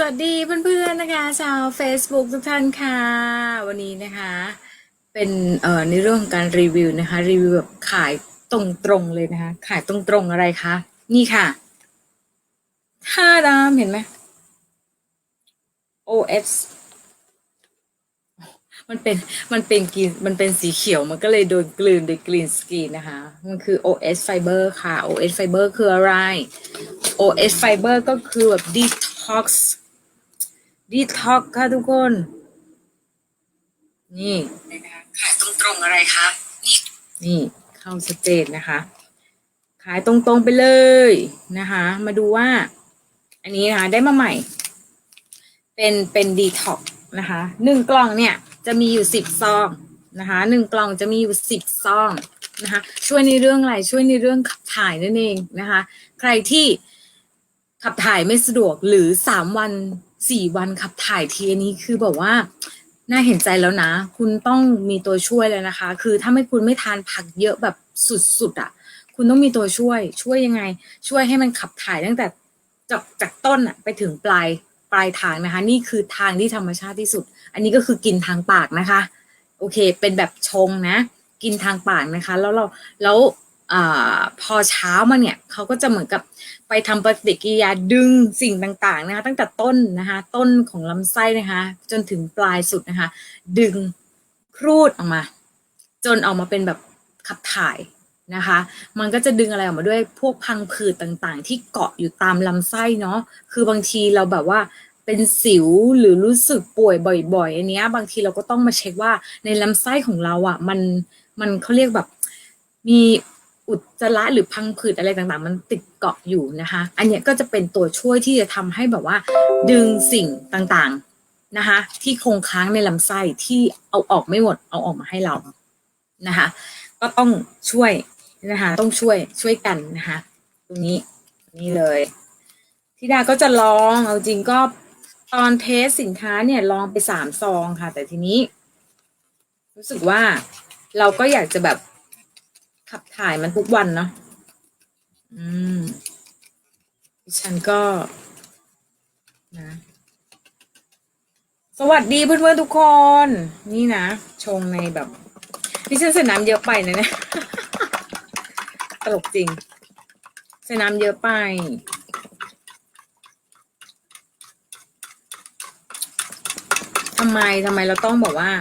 สวัสดีเพื่อนๆนะคะชาว Facebook ทุกท่านค่ะ วันนี้นะคะ เป็นเอ่อในเรื่องของการรีวิวนะคะ รีวิวแบบขายตรงๆเลยนะคะ ขายตรงๆอะไรคะนี่ค่ะท่าดามเห็นไหม OS มันเป็นมันเป็นกรีนมันเป็นสีเขียวมันก็เลยโดนกลืนโดยกรีนสกรีนนะคะ มันคือ OS Fiber ค่ะ OS Fiber คืออะไร OS Fiber ก็คือแบบ detox detox ค่ะทุกคน นี่นะคะขายตรงๆอะไรคะนี่นี่เข้าสเตจนะคะ ขายตรงๆไปเลยนะคะ มาดูว่า อันนี้นะคะได้มาใหม่ เป็นเป็นดีท็อกนะคะหนึ่งกล่องเนี่ยจะมีอยู่สิบซองนะคะหนึ่งกล่องจะมีอยู่สิบซองนะคะช่วยในเรื่องอะไรช่วยในเรื่องขับถ่ายนั่นเองนะคะ ใครที่ขับถ่ายไม่สะดวกหรือสามวัน สี่วันขับถ่ายทีนี้คือแบบว่าน่าเห็นใจแล้วนะ คุณต้องมีตัวช่วยแล้วนะคะ คือถ้าไม่คุณไม่ทานผักเยอะแบบสุดๆอะ่ะ คุณต้องมีตัวช่วย ช่วยยังไง ช่วยให้มันขับถ่ายตั้งแต่จากจากต้นอะไปถึงปลายปลายทางนะคะ นี่คือทางที่ธรรมชาติที่สุด อันนี้ก็คือกินทางปากนะคะ โอเค เป็นแบบชงนะ กินทางปากนะคะ แล้วเราแล้ว อพอเช้ามาเนี่ยเขาก็จะเหมือนกับไปทำปฏิกิริยาดึงสิ่งต่างๆนะคะตั้งแต่ต้นนะคะต้นของลำไส้นะคะจนถึงปลายสุดนะคะดึงครูดออกมา จนออกมาเป็นแบบขับถ่ายนะคะ มันก็จะดึงอะไรออกมาด้วยพวกพังผืดต่างๆ ที่เกาะอยู่ตามลำไส้เนาะคือบางทีเราแบบว่าเป็นสิวหรือรู้สึกป่วยบ่อยๆ อันเนี้ยบางทีเราก็ต้องมาเช็คว่าในลำไส้ของเราอะมันมันเขาเรียกแบบมี อุจจาระหรือพังผืดอะไรต่างๆ มันติดเกาะอยู่นะคะ อันเนี้ยก็จะเป็นตัวช่วยที่จะทำให้แบบว่า ดึงสิ่งต่างๆนะคะ ที่คงค้างในลำไส้ที่เอาออกไม่หมดเอาออกมาให้เรานะคะ ก็ต้องช่วยนะคะ ต้องช่วยช่วยกันนะคะ ตรงนี้นี่เลยทิดาก็จะลองเอาจริงก็ตอนเทสสินค้าเนี่ยลองไปสามซองค่ะ แต่ทีนี้ รู้สึกว่าเราก็อยากจะแบบ ขับถ่ายมันทุกวันเนาะอืมดิฉันก็นะสวัสดีเพื่อนๆทุกคน นี่นะ ชงในแบบดิฉันใส่น้ำเยอะไปนะเนี่ยตลกจริงใส่น้ำเยอะไปทำไมทำไมเราต้องบอกว่า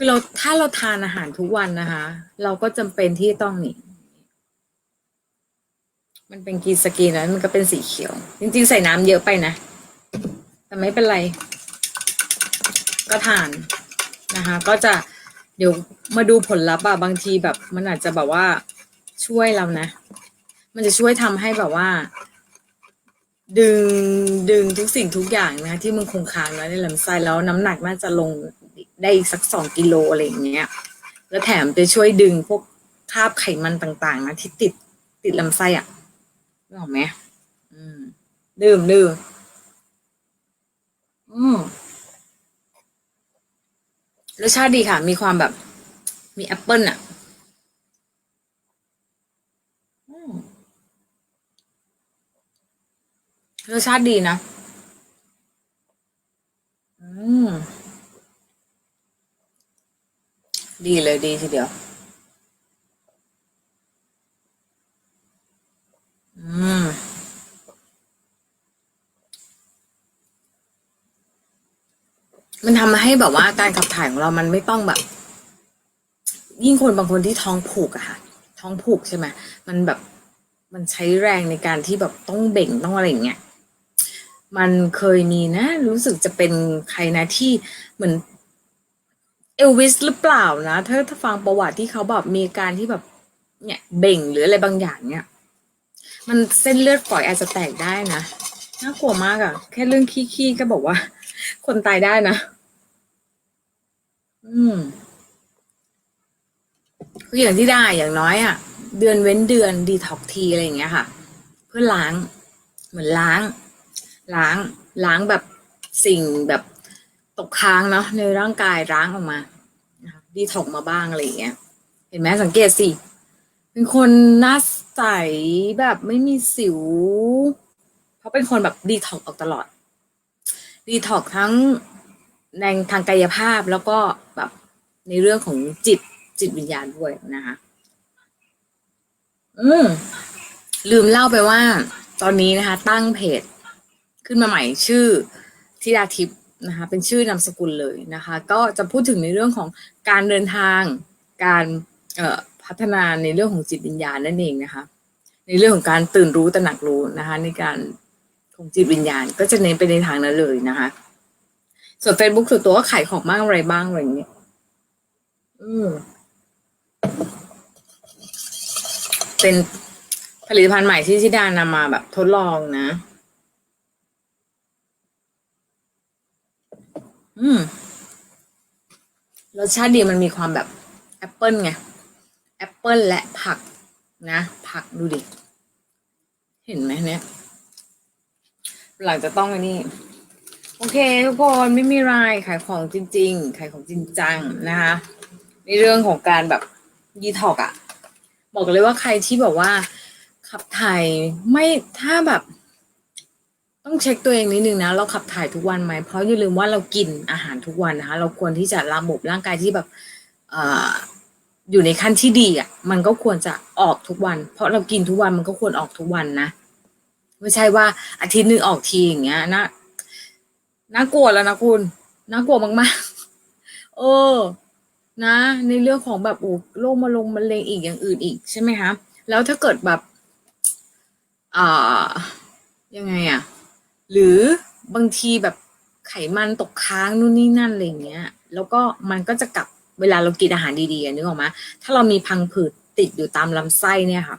คือเราถ้าเราทานอาหารทุกวันนะคะ เราก็จำเป็นที่ต้องนี่ มันเป็นกรีสกีนนะมันก็เป็นสีเขียว จริงๆ ใส่น้ำเยอะไปนะ แต่ไม่เป็นไร ก็ทานนะคะ ก็จะเดี๋ยวมาดูผลลัพธ์อะบางทีแบบ มันอาจจะแบบว่าช่วยเรานะ มันจะช่วยทำให้แบบว่า ดึงดึงทุกสิ่งทุกอย่างนะที่มันคงค้างไว้ในลำไส้แล้วน้ำหนักน่าจะลง ได้อีกสักสองกิโลอะไรอย่างเงี้ย แล้วแถมจะช่วยดึงพวกคราบไขมันต่างๆนะที่ติดติดลำไส้อะรู้ออกไหมอืมดื่มดื่มอืมรสชาติดีค่ะ มีความแบบ มีแอปเปิลอะอืมรสชาติดีนะ อืม ดีเลยดีทีเดียว อืม มันทำให้แบบว่าการขับถ่ายของเรามันไม่ต้องแบบ ยิ่งคนบางคนที่ท้องผูกอะค่ะ ท้องผูกใช่ไหมมันแบบมันใช้แรงในการที่แบบต้องเบ่งต้องอะไรอย่างเงี้ยมันเคยมีนะ รู้สึกจะเป็นใครนะที่เหมือน เอลวิสหรือเปล่านะถ้าถ้าฟังประวัติที่เขาแบบมีการที่แบบเนี่ยเบ่งหรืออะไรบางอย่างเนี่ย มันเส้นเลือดฝอยอาจจะแตกได้นะน่ากลัวมากอะแค่เรื่องขี้ๆก็บอกว่า คนตายได้นะ อืมคืออย่างที่ได้อย่างน้อยอะเดือนเว้นเดือนดีท็อกทีอะไรอย่างเงี้ยค่ะ เพื่อล้าง เหมือนล้าง ล้าง ล้างแบบสิ่งแบบ ตกค้างเนาะในร่างกายล้างออกมาดีท็อกมาบ้างอะไรอย่างเงี้ย เห็นไหมสังเกตสิ เป็นคนหน้าใสแบบไม่มีสิว เพราะเป็นคนแบบดีท็อกออกตลอด ดีท็อกทั้งในทางกายภาพแล้วก็แบบในเรื่องของจิตจิตวิญญาณด้วยนะคะ อืมลืมเล่าไปว่า ตอนนี้นะคะ ตั้งเพจ ขึ้นมาใหม่ชื่อธิดาทิพย์ นะคะเป็นชื่อนามสกุลเลยนะคะก็จะพูดถึงในเรื่องของการเดินทาง การพัฒนาในเรื่องของจิตวิญญาณนั่นเองนะคะในเรื่องของการตื่นรู้ตระหนักรู้นะคะในการของจิตวิญญาณก็จะเน้นไปในทางนั้นเลยนะคะส่วน Facebook ส่วนตัวก็ขายของบ้างอะไรบ้างอะไรอย่างเงี้ยอืมเป็นผลิตภัณฑ์ใหม่ที่ชิดานำมาแบบทดลองนะ อืมรสชาติดีมันมีความแบบแอปเปิลไงแอปเปิลและผักนะ ผักดูดิ เห็นไหมเนี่ยหลังจะต้องอันนี้โอเค ทุกคนไม่มีไรขายของจริง ๆ ขายของจริงจังนะคะในเรื่องของการแบบยีทอกอะบอกเลยว่าใครที่แบบว่าขับถ่ายไม่ถ้าแบบ ต้องเช็คตัวเองนิดนึงนะ เราขับถ่ายทุกวันไหม เพราะอย่าลืมว่าเรากินอาหารทุกวันนะคะ เราควรที่จะระบบร่างกายที่แบบออยู่ในขั้นที่ดีอะ มันก็ควรจะออกทุกวัน เพราะเรากินทุกวันมันก็ควรออกทุกวันนะไม่ใช่ว่าอาทิตย์หนึ่งออกทีอย่างเงี้ยนะน่ากลัวแล้วนะคุณน่ากลัวมากๆเออ นะ ในเรื่องของแบบโอ้โรคมะลงมะเร็งอีกอย่างอื่นอีกใช่ไหมคะแล้วถ้าเกิดแบบอ่ายังไงอะ หรือบางทีแบบไขมันตกค้างนู่นนี่นั่นอะไรเงี้ย แล้วก็มันก็จะกลับเวลาเรากินอาหารดีๆนึกออกไหมถ้าเรามีพังผืดติดอยู่ตามลำไส้เนี่ยค่ะ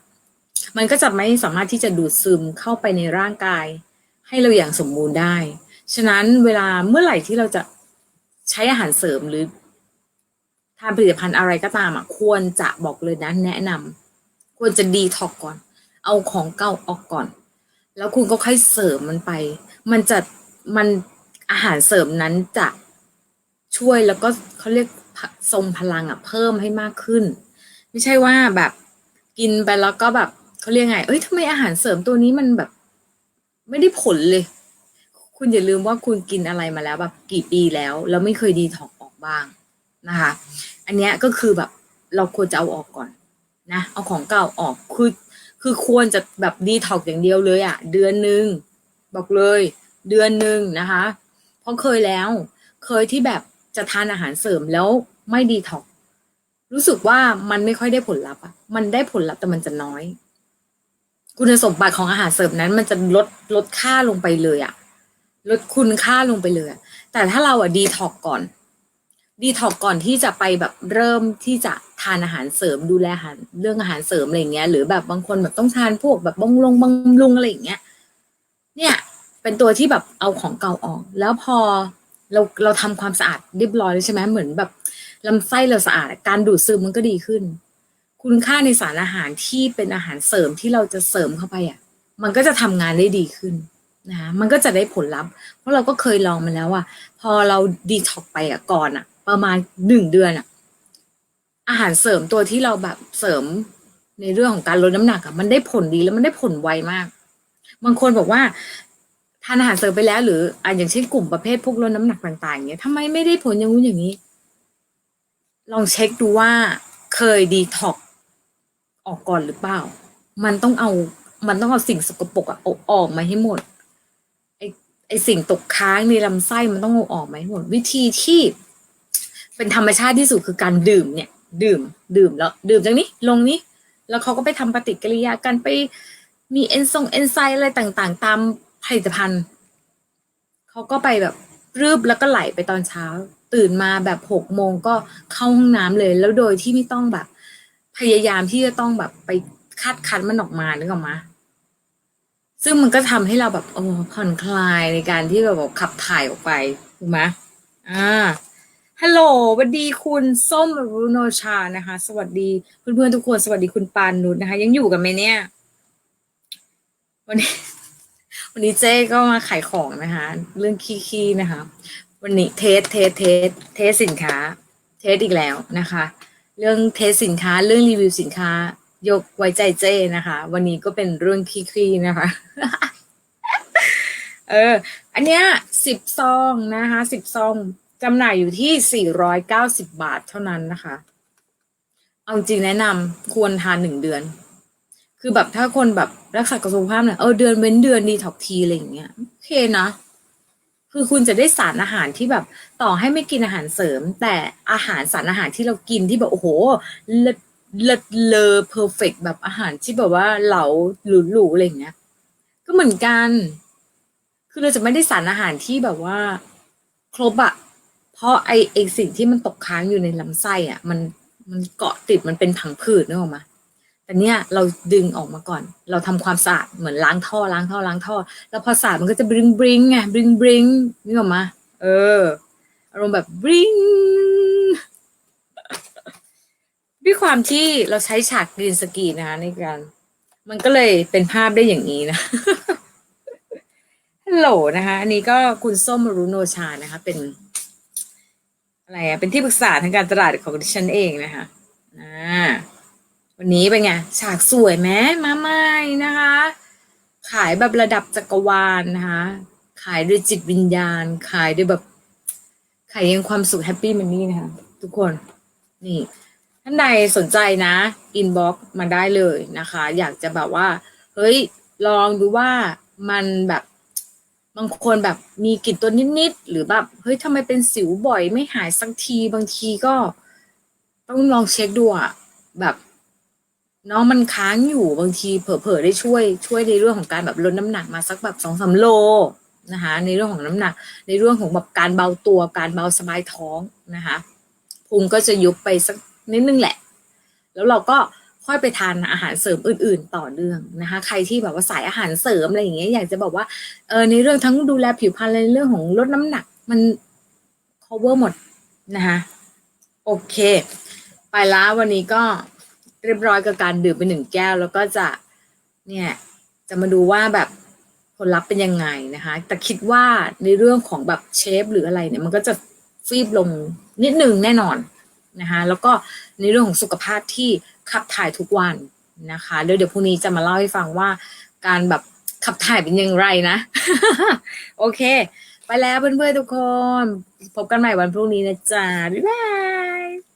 มันก็จะไม่สามารถที่จะดูดซึมเข้าไปในร่างกาย ให้เราอย่างสมบูรณ์ได้ ฉะนั้นเวลาเมื่อไหร่ที่เราจะใช้อาหารเสริมหรือทานผลิตภัณฑ์อะไรก็ตามอะควรจะบอกเลยนะแนะนำควรจะดีท็อกก่อน เอาของเก่าออกก่อน แล้วคุณก็ค่อยเสริมมันไป มันจะมันอาหารเสริมนั้นจะช่วยแล้วก็เขาเรียกทรงพลังอะเพิ่มให้มากขึ้น ไม่ใช่ว่าแบบกินไปแล้วก็แบบเขาเรียกไง เอ้ยทำไมอาหารเสริมตัวนี้มันแบบ ไม่ได้ผลเลย คุณอย่าลืมว่าคุณกินอะไรมาแล้วแบบกี่ปีแล้ว แล้วไม่เคยดีท็อกออกบ้างนะคะ อันเนี้ยก็คือแบบเราควรจะเอาออกก่อนนะ เอาของเก่าออก คือ คือควรจะแบบดีท็อกอย่างเดียวเลยอะ่ะเดือนหนึ่งบอกเลย เดือนหนึ่งนะคะเพราะเคยแล้ว เคยที่แบบจะทานอาหารเสริมแล้วไม่ดีท็อกรู้สึกว่ามันไม่ค่อยได้ผลลัพธ์อะมันได้ผลลัพธ์แต่มันจะน้อย คุณสมบัติของอาหารเสริมนั้น มันจะลดลดค่าลงไปเลยอะลดคุณค่าลงไปเลย แต่ถ้าเราอะดีท็อกก่อน ดีท็อกก่อนที่จะไปแบบเริ่มที่จะทานอาหารเสริมดูแลอาหารเรื่องอาหารเสริมอะไรเงี้ย หรือแบบบางคนแบบต้องทานพวกแบบบำรุงบำรุงอะไรอย่างเงี้ย เนี่ย เป็นตัวที่แบบเอาของเก่าออก แล้วพอเราเราทำความสะอาดเรียบร้อยแล้วใช่ไหมเหมือนแบบลำไส้เราสะอาดการดูดซึมมันก็ดีขึ้น คุณค่าในสารอาหารที่เป็นอาหารเสริมที่เราจะเสริมเข้าไปอะ มันก็จะทำงานได้ดีขึ้นนะคะมันก็จะได้ผลลัพธ์เพราะเราก็เคยลองมาแล้วอะพอเราดีท็อกไปอะก่อนอะ ประมาณหนึ่งเดือนอะอาหารเสริมตัวที่เราแบบเสริมในเรื่องของการลดน้ำหนักอะมันได้ผลดีแล้วมันได้ผลไวมาก บางคนบอกว่าทานอาหารเสริมไปแล้ว หรืออะอย่างเช่นกลุ่มประเภทพวกลดน้ำหนักต่างๆอย่างเงี้ยทำไมไม่ได้ผลอย่างงู้นอย่างนี้ ลองเช็คดูว่าเคยดีท็อกออกก่อนหรือเปล่า มันต้องเอา มันต้องเอาสิ่งสกปรกอะเอาออกมาให้หมดไอไอสิ่งตกค้างในลำไส้มันต้องเอาออกมาให้หมด วิธีที่ เป็นธรรมชาติที่สุดคือการดื่มเนี่ย ดื่ม ดื่มแล้วดื่มจากนี้ลงนี้ แล้วเขาก็ไปทำปฏิกิริยากันไปมีเอนซงเอนไซม์อะไรต่างๆ ตามผลิตภัณฑ์เขาก็ไปแบบรืบแล้วก็ไหลไปตอนเช้า ตื่นมาแบบหกโมงก็เข้าห้องน้ำเลย แล้วโดยที่ไม่ต้องแบบ พยายามที่จะต้องแบบไปคัดคัดมันออกมานึกออกมาซึ่งมันก็ทำให้เราแบบโอ้ผ่อนคลายในการที่แบบขับถ่ายออกไปถูกไหมอ่า ฮัลโหลสวัสดีคุณส้มรุโนชานะคะ สวัสดีเพื่อนๆทุกคน สวัสดีคุณปานนุชนะคะ ยังอยู่กันไหมเนี่ย วันนี้ วันนี้เจ๊ก็มาขายของนะคะ เรื่องขี้ๆนะคะ วันนี้เทสเทสเทสเทสสินค้า เทสอีกแล้วนะคะ เรื่องเทสสินค้า เรื่องรีวิวสินค้า ยกไว้ใจเจ้นะคะ วันนี้ก็เป็นเรื่องขี้ๆนะคะเเออ อันเนี้ยสิบซองนะคะสิบซอง จำหน่ายอยู่ที่สี่ร้อยเก้าสิบบาทเท่านั้นนะคะ เอาจริงแนะนำควรทานหนึ่งเดือน คือแบบถ้าคนแบบรักษาสุขภาพเนี่ยเออเดือนเว้นเดือนดีท็อกทีอะไรอย่างเงี้ยโอเคนะ คือคุณจะได้สารอาหารที่แบบต่อให้ไม่กินอาหารเสริม แต่อาหารสารอาหารที่เรากินที่แบบโอ้โหเลิศเลิศเลอเพอร์เฟกแบบอาหารที่แบบว่าเหลาหรูๆอะไรอย่างเงี้ย ก็เหมือนกัน คือเราจะไม่ได้สารอาหารที่แบบว่า ครบอะ เพราะไอไอสิ่งที่มันตกค้างอยู่ในลำไส้อะมันมันเกาะติดมันเป็นผังผืดนึกออกมาแต่เนี้ยเราดึงออกมาก่อน เราทำความสะอาดเหมือนล้างท่อล้างท่อล้างท่อ แล้วพอสะอาดมันก็จะบริงบริงไงบริงบริงนึกออกมาเอออารมณ์แบบบริงด้วยความที่เราใช้ฉากกรีนสกีนะคะในการ มันก็เลยเป็นภาพได้อย่างนี้นะฮัลโหลนะคะ อันนี้ก็คุณส้มมรุโนชานะคะ เป็น อะไรอะเป็นที่ปรึกษาทางการตลาดของดิฉันเองนะคะอ่าวันนี้เป็นไงฉากสวยไหมมาใหม่นะคะ ขายแบบระดับจักรวาลนะคะ ขายด้วยจิตวิญญาณ ขายด้วยแบบขายยังความสุขแฮปปี้มันนี่นะคะทุกคนนี่ท่านใดสนใจนะอินบ็อกมาได้เลยนะคะ อยากจะแบบว่า เฮ้ย ลองดูว่ามันแบบ บางคนแบบมีกลิ่นตัวนิดๆหรือแบบเฮ้ยทำไมเป็นสิวบ่อยไม่หายสักทีบางทีก็ ต้องลองเช็คดูอะแบบน้องมันค้างอยู่บางทีเผลอๆได้ช่วย ช่วยในเรื่องของการแบบลดน้ำหนักมาสักแบบสองสามโลนะคะในเรื่องของน้ำหนัก ในเรื่องของแบบการเบาตัวการเบาสบายท้องนะคะพุงก็จะยุบไปสักนิดนึงแหละ แล้วเราก็ ค่อยไปทานอาหารเสริมอื่น ๆ ต่อเนื่องนะคะ ใครที่แบบว่าสายอาหารเสริมอะไรอย่างเงี้ยอยากจะบอกว่าเออในเรื่องทั้งดูแลผิวพรรณในเรื่องของลดน้ำหนักมัน cover หมดนะคะโอเค ไปละวันนี้ก็เรียบร้อยกับการดื่มไปหนึ่งแก้ว แล้วก็จะเนี่ยจะมาดูว่าแบบผลลัพธ์เป็นยังไงนะคะ แต่คิดว่าในเรื่องของแบบเชฟหรืออะไรเนี่ยมันก็จะฟีบลงนิดนึงแน่นอนนะคะแล้วก็ในเรื่องของสุขภาพที่ ขับถ่ายทุกวันนะคะแล้วเดี๋ยวพรุ่งนี้จะมาเล่าให้ฟังว่าการแบบขับถ่ายเป็นอย่างไรนะ โอเค ไปแล้วเพื่อนๆทุกคน พบกันใหม่วันพรุ่งนี้นะจ๊ะ บ๊ายบาย